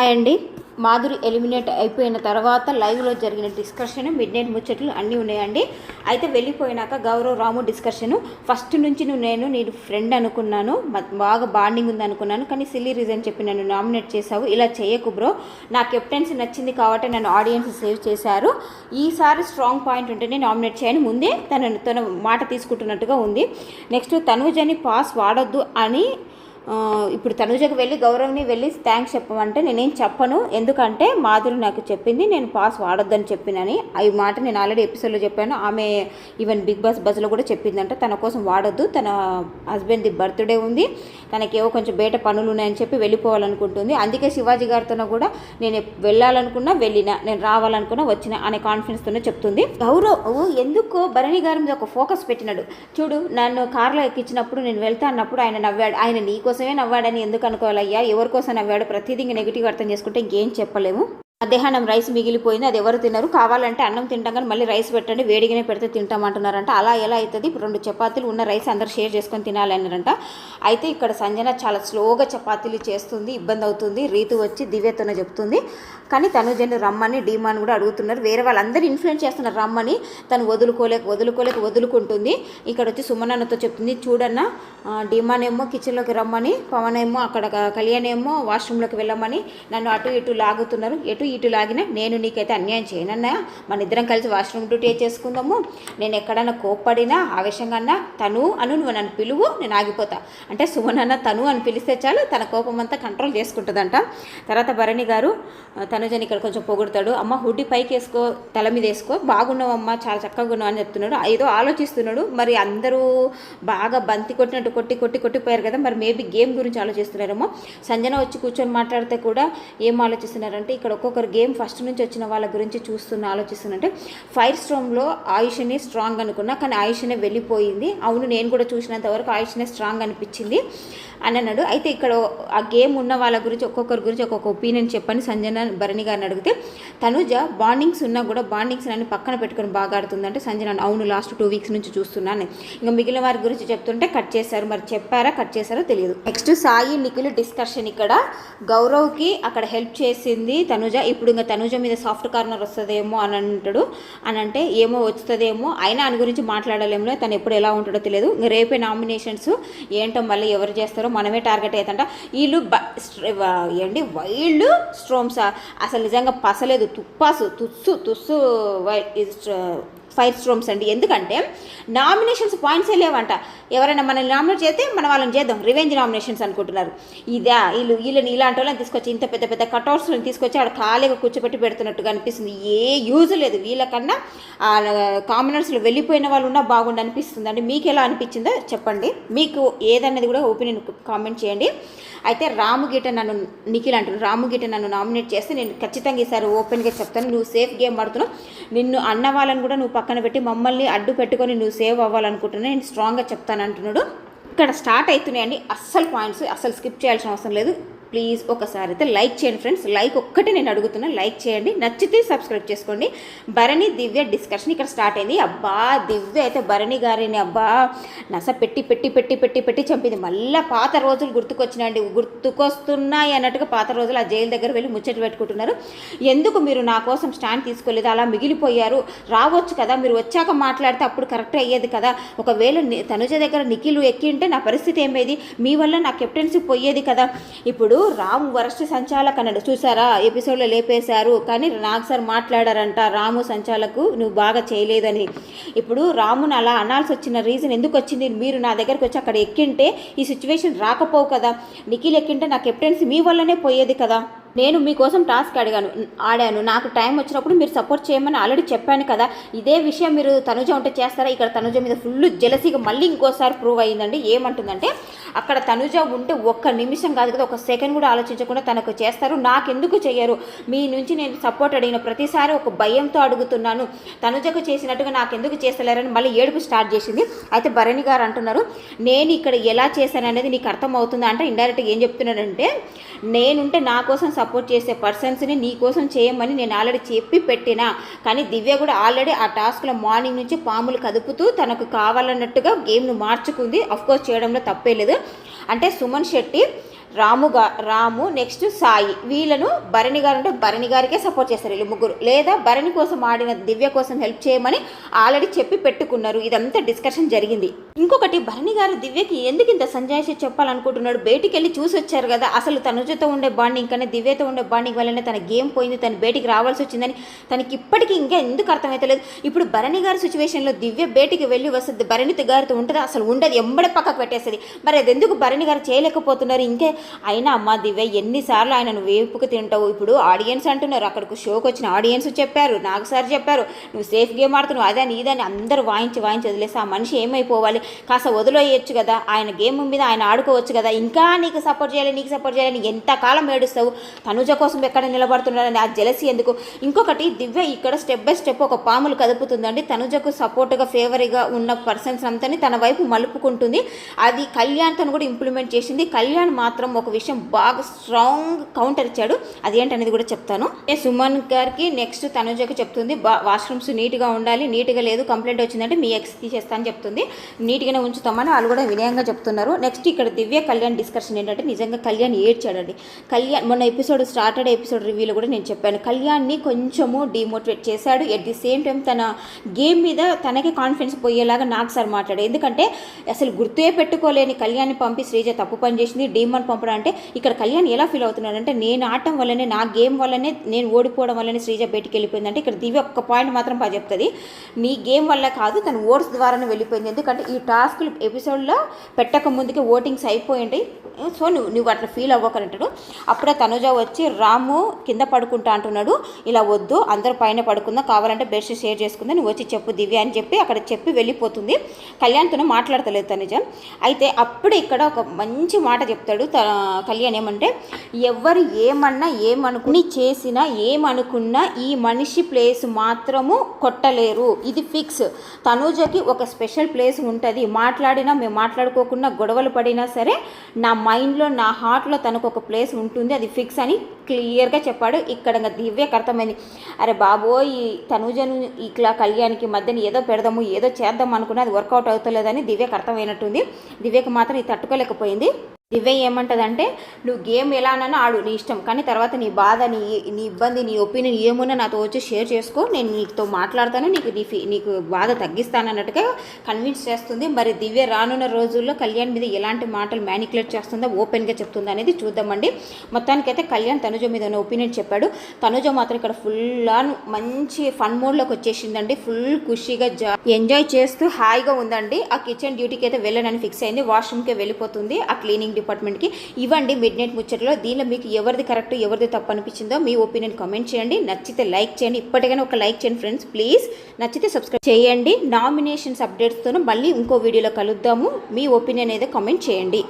Hi అండి. Madhuri eliminate అయిపోయిన తర్వాత లైవ్లో జరిగిన డిస్కషన్ మిడ్ నైట్ ముచ్చట్లు అన్నీ ఉన్నాయండి. అయితే వెళ్ళిపోయినాక గౌరవ్ రాము డిస్కషను ఫస్ట్ నుంచి నేను నేను ఫ్రెండ్ అనుకున్నాను. బాగా బాండింగ్ ఉంది అనుకున్నాను. కానీ సిల్లీ రీజన్ చెప్పి నన్ను నామినేట్ చేశావు. ఇలా చేయకు బ్రో నా కెప్టెన్సీ నచ్చింది కాబట్టి నన్ను ఆడియన్స్ సేవ్ చేశారు. ఈసారి స్ట్రాంగ్ పాయింట్ ఉంటేనే నామినేట్ చేయని. ముందే తన తన మాట తీసుకుంటున్నట్టుగా ఉంది. నెక్స్ట్ తనుజని పాస్ వాడొద్దు అని ఇప్పుడు తనుజకు వెళ్ళి గౌరవ్ని వెళ్ళి థ్యాంక్స్ చెప్పమంటే నేనేం చెప్పను. ఎందుకంటే మాధురి నాకు చెప్పింది నేను పాస్ వాడొద్దని చెప్పినని. ఈ మాట నేను ఆల్రెడీ ఎపిసోడ్లో చెప్పాను. ఆమె ఈవెన్ బిగ్ బాస్ బస్లో కూడా చెప్పిందంట తన కోసం వాడొద్దు. తన హస్బెండ్ది బర్త్డే ఉంది. తనకేవో కొంచెం బయట పనులు ఉన్నాయని చెప్పి వెళ్ళిపోవాలనుకుంటుంది. అందుకే శివాజీ గారితో కూడా నేను వెళ్ళాలనుకున్నా వెళ్ళినా నేను రావాలనుకున్నా వచ్చిన అనే కాన్ఫిడెన్స్తోనే చెప్తుంది. గౌరవ్ ఎందుకో భరణి గారి మీద ఒక ఫోకస్ పెట్టినాడు. చూడు నన్ను కార్లో ఎక్కించినప్పుడు నేను వెళ్తా అన్నప్పుడు ఆయన నవ్వాడు. ఆయన నీకోసం కోసమే నవ్వాడని ఎందుకు అనుకోవాలయ్యా? ఎవరి కోసం నవ్వాడు? ప్రతిదీ నెగిటివ్ అర్థం చేసుకుంటే ఇంకేం చెప్పలేము. మధ్యాహ్నం రైస్ మిగిలిపోయింది అది ఎవరు తినరు కావాలంటే అన్నం తింటాం కానీ మళ్ళీ రైస్ పెట్టండి వేడిగానే పెడితే తింటామంటున్నారంట. అలా ఎలా అవుతుంది ఇప్పుడు రెండు చపాతీలు ఉన్న రైస్ అందరు షేర్ చేసుకొని తినాలన్నారంట. అయితే ఇక్కడ సంజన చాలా స్లోగా చపాతీలు చేస్తుంది ఇబ్బంది అవుతుంది. రీతు వచ్చి దివ్యతోనే చెప్తుంది. కానీ తనుజని రమ్మని డిమాన్ కూడా అడుగుతున్నారు. వేరే వాళ్ళందరూ ఇన్ఫ్లుయెన్స్ చేస్తున్నారు రమ్మని. తను వదులుకోలేక వదులుకోలేక వదులుకుంటుంది. ఇక్కడ వచ్చి సుమనన్నతో చెప్తుంది చూడన్న డిమాన్ డీమాన్ ఏమో కిచెన్లోకి రమ్మని పవన్ ఏమో అక్కడ కళ్యాణ్ ఏమో వాష్రూమ్లోకి వెళ్ళమని నన్ను అటు ఇటు లాగుతున్నారు. ఎటు ఇటు లాగినా నేను నీకైతే అన్యాయం చేయనన్నా మన ఇద్దరం కలిసి వాష్రూమ్ డ్యూటీ చేసుకుందాము. నేను ఎక్కడన్నా కోప్పడినా ఆవేశంగా అన్నా తను అను నువ్వు నన్ను పిలువు నేను ఆగిపోతా. అంటే సుమనన్న తను అని పిలిస్తే చాలు తన కోపం అంతా కంట్రోల్ చేసుకుంటుందంట. తర్వాత భరణి గారు తనుజని ఇక్కడ కొంచెం పొగుడతాడు. అమ్మ హుడ్డి పైకి వేసుకో తల మీద వేసుకో. బాగున్నావమ్మా చాలా చక్కగా ఉన్నావు అని చెప్తున్నాడు. ఏదో ఆలోచిస్తున్నాడు. మరి అందరూ బాగా బంతి కొట్టినట్టు కొట్టి కొట్టి కొట్టిపోయారు కదా. మరి మేబీ గేమ్ గురించి ఆలోచిస్తున్నారేమో. సంజన వచ్చి కూర్చొని మాట్లాడితే కూడా ఏం ఆలోచిస్తున్నారంటే ఇక్కడ ఒక్కొక్క ఒకరు గేమ్ ఫస్ట్ నుంచి వచ్చిన వాళ్ళ గురించి చూస్తున్న ఆలోచిస్తున్నంటే ఫైర్ స్ట్రోమ్లో ఆయుష్ని స్ట్రాంగ్ అనుకున్నా కానీ ఆయుష్నే వెళ్ళిపోయింది. అవును నేను కూడా చూసినంత వరకు ఆయుష్నే స్ట్రాంగ్ అనిపించింది అని అన్నాడు. అయితే ఇక్కడ ఆ గేమ్ ఉన్న వాళ్ళ గురించి ఒక్కొక్కరి గురించి ఒక్కొక్క ఒపీనియన్ చెప్పని సంజన భరణి గారిని అడిగితే తనుజ బాండింగ్స్ ఉన్నా కూడా బాండింగ్స్ అని పక్కన పెట్టుకొని బాగా ఆడుతుందంటే సంజన అవును లాస్ట్ టూ వీక్స్ నుంచి చూస్తున్నాను ఇంకా మిగిలిన వారి గురించి చెప్తుంటే కట్ చేశారు. మరి చెప్పారా కట్ చేశారో తెలియదు. నెక్స్ట్ సాయి నిఖిల్ డిస్కషన్ ఇక్కడ. గౌరవ్కి అక్కడ హెల్ప్ చేసింది తనుజ. ఇప్పుడు ఇంకా తనుజ మీద సాఫ్ట్ కార్నర్ వస్తుందేమో అని అంటాడు. అని అంటే ఏమో వస్తుందేమో అయినా ఆయన గురించి మాట్లాడలేములే. తను ఎప్పుడు ఎలా ఉంటాడో తెలియదు. రేపే నామినేషన్స్ ఏంటో మళ్ళీ ఎవరు చేస్తారో మనమే టార్గెట్ అవుతుంట. వీళ్ళు బ- ఏంటి? వైల్డ్ స్ట్రోమ్స్ అసలు నిజంగా పసలేదు. తుప్పాసు తుస్సు తుస్సు వై- ఫైర్ స్ట్రోమ్స్ అండి. ఎందుకంటే నామినేషన్స్ పాయింట్సే లేవంట. ఎవరైనా మనల్ని నామినేట్ చేస్తే మనం వాళ్ళని చేద్దాం. రివెంజ్ నామినేషన్స్ అనుకుంటున్నారు. ఇదా వీళ్ళు వీళ్ళని ఇలాంటి వాళ్ళని తీసుకొచ్చి ఇంత పెద్ద పెద్ద కట్అవుట్స్ని తీసుకొచ్చి ఆడ ఖాళీగా కూర్చోబెట్టి పెడుతున్నట్టుగా అనిపిస్తుంది ఏ యూజ్ లేదు. వీళ్ళకన్నా కామనర్స్లో వెళ్ళిపోయిన వాళ్ళు ఉన్నా బాగుండి అనిపిస్తుంది అండి మీకు ఎలా అనిపించిందో చెప్పండి. మీకు ఏదన్నది కూడా ఒపీనియన్ కామెంట్ చేయండి. అయితే రాము గీట నన్ను నిఖిల్ అంటున్నాను రాముగీట నన్ను నామినేట్ చేస్తే నేను ఖచ్చితంగా ఈసారి ఓపెన్గా చెప్తాను. నువ్వు సేఫ్ గేమ్ ఆడుతున్నావు. నిన్ను అన్న వాళ్ళని కూడా నువ్వు పక్కన పెట్టి మమ్మల్ని అడ్డు పెట్టుకొని నువ్వు సేవ్ అవ్వాలనుకుంటున్నా నేను స్ట్రాంగ్గా చెప్తాను అంటున్నాడు ఇక్కడ స్టార్ట్ అవుతున్నాయండి. అస్సలు పాయింట్స్ అస్సలు స్కిప్ చేయాల్సిన అవసరం లేదు. ప్లీజ్ ఒకసారి అయితే లైక్ చేయండి ఫ్రెండ్స్. లైక్ ఒక్కటే నేను అడుగుతున్నా. లైక్ చేయండి. నచ్చితే సబ్స్క్రైబ్ చేసుకోండి. భరణి దివ్య డిస్కషన్ ఇక్కడ స్టార్ట్ అయింది. అబ్బా దివ్య అయితే భరణి గారిని అబ్బా నస పెట్టి పెట్టి పెట్టి పెట్టి పెట్టి చంపింది. మళ్ళీ పాత రోజులు గుర్తుకొచ్చినాయండి. గుర్తుకొస్తున్నాయి అన్నట్టుగా పాత రోజులు ఆ జైలు దగ్గర వెళ్ళి ముచ్చట పెట్టుకుంటున్నారు. ఎందుకు మీరు నా కోసం స్టాండ్ తీసుకోలేదు? అలా మిగిలిపోయారు. రావచ్చు కదా. మీరు వచ్చాక మాట్లాడితే అప్పుడు కరెక్ట్ అయ్యేది కదా. ఒకవేళ తనుజ దగ్గర నిఖిలు ఎక్కింటే నా పరిస్థితి ఏమేది మీ వల్ల నా కెప్టెన్సీ పోయేది కదా. ఇప్పుడు రాము వరస్ట్ సంచాలక్ అన్నాడు. చూసారా? ఎపిసోడ్లో లేపేశారు. కానీ నాకు సార్ మాట్లాడారంట రాము సంచాలకు నువ్వు బాగా చేయలేదని. ఇప్పుడు రామును అలా అనాల్సి వచ్చిన రీజన్ ఎందుకు వచ్చింది? మీరు నా దగ్గరకు వచ్చి అక్కడ ఎక్కింటే ఈ సిచ్యువేషన్ రాకపోవు కదా. నిఖిల్ ఎక్కింటే నా కెప్టెన్సీ మీ వల్లనే పోయేది కదా. నేను మీకోసం టాస్క్ అడిగాను ఆడాను. నాకు టైం వచ్చినప్పుడు మీరు సపోర్ట్ చేయమని ఆల్రెడీ చెప్పాను కదా. ఇదే విషయం మీరు తనుజ ఉంటే చేస్తారా? ఇక్కడ తనుజ మీద ఫుల్ జెలసీగా మళ్ళీ ఇంకోసారి ప్రూవ్ అయ్యిందండి ఏమంటుందంటే అక్కడ తనుజ ఉంటే ఒక్క నిమిషం కాదు కదా ఒక సెకండ్ కూడా ఆలోచించకుండా తనకు చేస్తారు. నాకెందుకు చేయరు మీ నుంచి నేను సపోర్ట్ అడిగిన ప్రతిసారి ఒక భయంతో అడుగుతున్నాను. తనుజకు చేసినట్టుగా నాకెందుకు చేస్తలేరని మళ్ళీ ఏడుపు స్టార్ట్ చేసింది. అయితే భరణి గారు అంటున్నారు నేను ఇక్కడ ఎలా చేశాను అనేది నీకు అర్థమవుతుందా? అంటే ఇండైరెక్ట్గా ఏం చెప్తున్నాడంటే నేనుంటే నా కోసం సపోర్ట్ చేసే పర్సన్స్ని నీ కోసం చేయమని నేను ఆల్రెడీ చెప్పి పెట్టినా. కానీ దివ్య కూడా ఆల్రెడీ ఆ టాస్క్లో మార్నింగ్ నుంచి పాములు కదుపుతూ తనకు కావాలన్నట్టుగా గేమ్ను మార్చుకుంది. అఫ్కోర్స్ చేయడంలో తప్పే లేదు. అంటే సుమన్ శెట్టి రాము గా రాము నెక్స్ట్ సాయి. వీళ్ళను భరణి గారు అంటే భరణి గారికే సపోర్ట్ చేస్తారు వీళ్ళు ముగ్గురు. లేదా భరణి కోసం ఆడిన దివ్య కోసం హెల్ప్ చేయమని ఆల్రెడీ చెప్పి పెట్టుకున్నారు. ఇదంతా డిస్కషన్ జరిగింది. ఇంకొకటి భరణి గారు దివ్యకి ఎందుకు ఇంత సంజాయిషి చెప్పాలనుకుంటున్నాడు? బయటికి వెళ్ళి చూసి వచ్చారు కదా. అసలు తనుజతో ఉండే బాండింగ్ కన్నా దివ్యతో ఉండే బాండింగ్ వల్లనే తన గేమ్ పోయింది. తను బయటికి రావాల్సి వచ్చిందని తనకి ఇప్పటికీ ఇంకా ఎందుకు అర్థమవుతలేదు ఇప్పుడు భరణి గారి సిచ్యువేషన్లో దివ్య బయటికి వెళ్ళి వస్తుంది. భరణిత గారితో ఉంటుంది? అసలు ఉండదు. ఎంబడే పక్కకు పెట్టేస్తుంది. మరి అది ఎందుకు భరణి గారు చేయలేకపోతున్నారు? ఇంకే అయినా అమ్మ దివ్య ఎన్నిసార్లు ఆయన నువ్వు వేపుకు తింటావు? ఇప్పుడు ఆడియన్స్ అంటున్నారు. అక్కడికి షోకి వచ్చిన ఆడియన్స్ చెప్పారు. నాకు సార్ చెప్పారు. నువ్వు సేఫ్ గేమ్ ఆడుతున్నావు అదని ఇదని అందరూ వాయించి వాయించి వదిలేసి ఆ మనిషి ఏమైపోవాలి? కాస్త వదిలేయచ్చు కదా. ఆయన గేమ్ మీద ఆయన ఆడుకోవచ్చు కదా. ఇంకా నీకు సపోర్ట్ చేయాలి నీకు సపోర్ట్ చేయాలని ఎంతకాలం ఏడుస్తావు? తనుజ కోసం ఎక్కడ నిలబడుతున్నాడని ఆ జలసి ఎందుకు? ఇంకొకటి దివ్య ఇక్కడ స్టెప్ బై స్టెప్ ఒక పాములు కదుపుతుందండి. తనుజకు సపోర్ట్గా ఫేవరీగా ఉన్న పర్సన్స్ అంతని తన వైపు మలుపుకుంటుంది. అది కళ్యాణ్ తను కూడా ఇంప్లిమెంట్ చేసింది. కళ్యాణ్ మాత్రం ఒక విషయం బాగా స్ట్రాంగ్ కౌంటర్ ఇచ్చాడు. అదేంటనేది కూడా చెప్తాను. నేను సుమన్ గారికి నెక్స్ట్ తనుజకి చెప్తుంది బా వాష్రూమ్స్ నీట్గా ఉండాలి నీట్గా లేదు కంప్లైంట్ వచ్చిందంటే మీ ఎక్స్ తీసేస్తాను అని చెప్తుంది. నీట్గానే ఉంచుతామని వాళ్ళు కూడా వినయంగా చెప్తున్నారు. నెక్స్ట్ ఇక్కడ దివ్య కళ్యాణ్ డిస్కషన్ ఏంటంటే నిజంగా కళ్యాణ్ ఏడ్చాడండి. కళ్యాణ్ మొన్న ఎపిసోడ్ స్టార్టెడ్ ఎపిసోడ్ రివ్యూలో కూడా నేను చెప్పాను. కళ్యాణ్ని కొంచెము డిమోటివేట్ చేశాడు. ఎట్ ది సేమ్ టైం తన గేమ్ మీద తనకి కాన్ఫిడెన్స్ పోయేలాగా నాకు సార్ మాట్లాడాడు. ఎందుకంటే అసలు గుర్తే పెట్టుకోలేని కళ్యాణ్ని పంపి శ్రీజ తప్పు పని చేసింది. డీమన్ పంపి పంపడం అంటే ఇక్కడ కళ్యాణ్ ఎలా ఫీల్ అవుతున్నాడంటే నేను ఆడటం వల్లనే నా గేమ్ వల్లనే నేను ఓడిపోవడం వల్లనే శ్రీజ బయటికి వెళ్ళిపోయిందంటే ఇక్కడ దివ్య ఒక్క పాయింట్ మాత్రం బాగా చెప్తుంది. నీ గేమ్ వల్ల కాదు తన ఓట్స్ ద్వారానే వెళ్ళిపోయింది. ఎందుకంటే ఈ టాస్క్లు ఎపిసోడ్లో పెట్టక ముందుకే ఓటింగ్స్ అయిపోయింటాయి సో నువ్వు నువ్వు అట్లా ఫీల్ అవ్వకనంటాడు అప్పుడే తనుజ వచ్చి రాము కింద పడుకుంటా అంటున్నాడు. ఇలా వద్దు అందరూ పైన పడుకుందాం కావాలంటే బెస్ట్ షేర్ చేసుకుందా నువ్వు వచ్చి చెప్పు దివ్య అని చెప్పి అక్కడ చెప్పి వెళ్ళిపోతుంది. కళ్యాణ్తోనే మాట్లాడతలేదు తనుజ. అయితే అప్పుడే ఇక్కడ ఒక మంచి మాట చెప్తాడు త- కళ్యాణ్ ఏమంటే ఎవరు ఏమన్నా ఏమనుకుని చేసినా ఏమనుకున్నా ఈ మనిషి ప్లేస్ మాత్రము కొట్టలేరు. ఇది ఫిక్స్ తనుజకి ఒక స్పెషల్ ప్లేస్ ఉంటుంది. మాట్లాడినా మేము మాట్లాడుకోకుండా గొడవలు పడినా సరే నా మైండ్లో నా హార్ట్లో తనకు ఒక ప్లేస్ ఉంటుంది అది ఫిక్స్ అని క్లియర్గా చెప్పాడు. ఇక్కడ దివ్యకు అర్థమైంది. అరే బాబోయ్ ఈ తనుజను ఇట్లా కళ్యాణ్కి మధ్యన ఏదో పెడదాము ఏదో చేద్దాం అనుకున్నా అది వర్కౌట్ అవుతలేదని దివ్యకు అర్థమైనట్టుంది. దివ్యకు మాత్రం ఇది తట్టుకోలేకపోయింది. దివ్య ఏమంటదంటే నువ్వు గేమ్ ఎలా అన్నానో ఆడు నీ ఇష్టం. కానీ తర్వాత నీ బాధ నీ నీ ఇబ్బంది నీ ఒపీనియన్ ఏమున్నా నాతో వచ్చి షేర్ చేసుకో. నేను నీతో మాట్లాడతాను నీకు నీ ఫీ- నీకు బాధ తగ్గిస్తాను అన్నట్టుగా కన్విన్స్ చేస్తుంది. మరి దివ్య రానున్న రోజుల్లో కళ్యాణ్ మీద ఎలాంటి మాటలు మ్యానికులేట్ చేస్తుందో ఓపెన్గా చెప్తుందో అనేది చూద్దామండి. మొత్తానికైతే కళ్యాణ్ తనుజ మీద ఉన్న ఒపీనియన్ చెప్పాడు. తనుజ మాత్రం ఇక్కడ ఫుల్ ఆన్ మంచి ఫన్ మోడ్లోకి వచ్చేసిందండి. ఫుల్ ఖుషిగా జా ఎంజాయ్ చేస్తూ హాయిగా ఉందండి. ఆ కిచెన్ డ్యూటీకి అయితే వెళ్ళనని ఫిక్స్ అయింది. వాష్రూమ్కి వెళ్ళిపోతుంది. ఆ క్లీనింగ్ డిపార్ట్మెంట్కి ఇవ్వండి మిడ్ నైట్ ముచ్చట్లో. దీనిలో మీకు ఎవరిది కరెక్ట్ ఎవరిది తప్పు అనిపించిందో మీ ఒపీనియన్ కామెంట్ చేయండి. నచ్చితే లైక్ చేయండి. ఇప్పటికైనా ఒక లైక్ చేయండి ఫ్రెండ్స్ ప్లీజ్. నచ్చితే సబ్స్క్రైబ్ చేయండి. నామినేషన్స్ అప్డేట్స్తో మళ్ళీ ఇంకో వీడియోలో కలుద్దాము. మీ ఒపీనియన్ అయితే కామెంట్ చేయండి.